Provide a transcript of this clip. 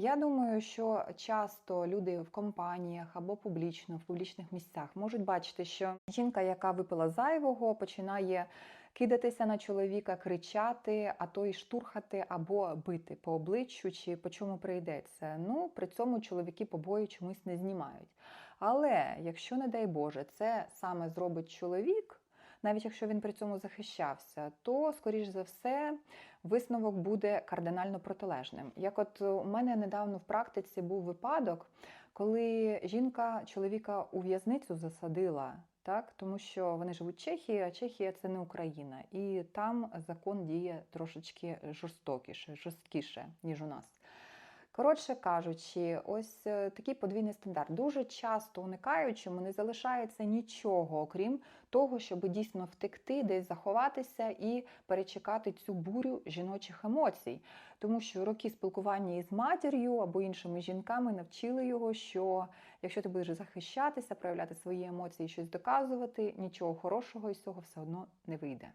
Я думаю, що часто люди в компаніях або публічно, в публічних місцях можуть бачити, що жінка, яка випила зайвого, починає кидатися на чоловіка, кричати, а то й штурхати або бити по обличчю чи по чому прийдеться. Ну, при цьому чоловіки побої чомусь не знімають. Але якщо, не дай Боже, це саме зробить чоловік, навіть якщо він при цьому захищався, то, скоріш за все, висновок буде кардинально протилежним. Як от у мене недавно в практиці був випадок, коли жінка чоловіка у в'язницю засадила. Так, тому що вони живуть в Чехії, а Чехія це не Україна, і там закон діє трошечки жорстокіше, жорсткіше, ніж у нас. Коротше кажучи, ось е, такий подвійний стандарт. Дуже часто уникаючому не залишається нічого, окрім того, щоб дійсно втекти, десь заховатися і перечекати цю бурю жіночих емоцій. Тому що роки спілкування із матір'ю або іншими жінками навчили його, що якщо ти будеш захищатися, проявляти свої емоції, щось доказувати, нічого хорошого із цього все одно не вийде.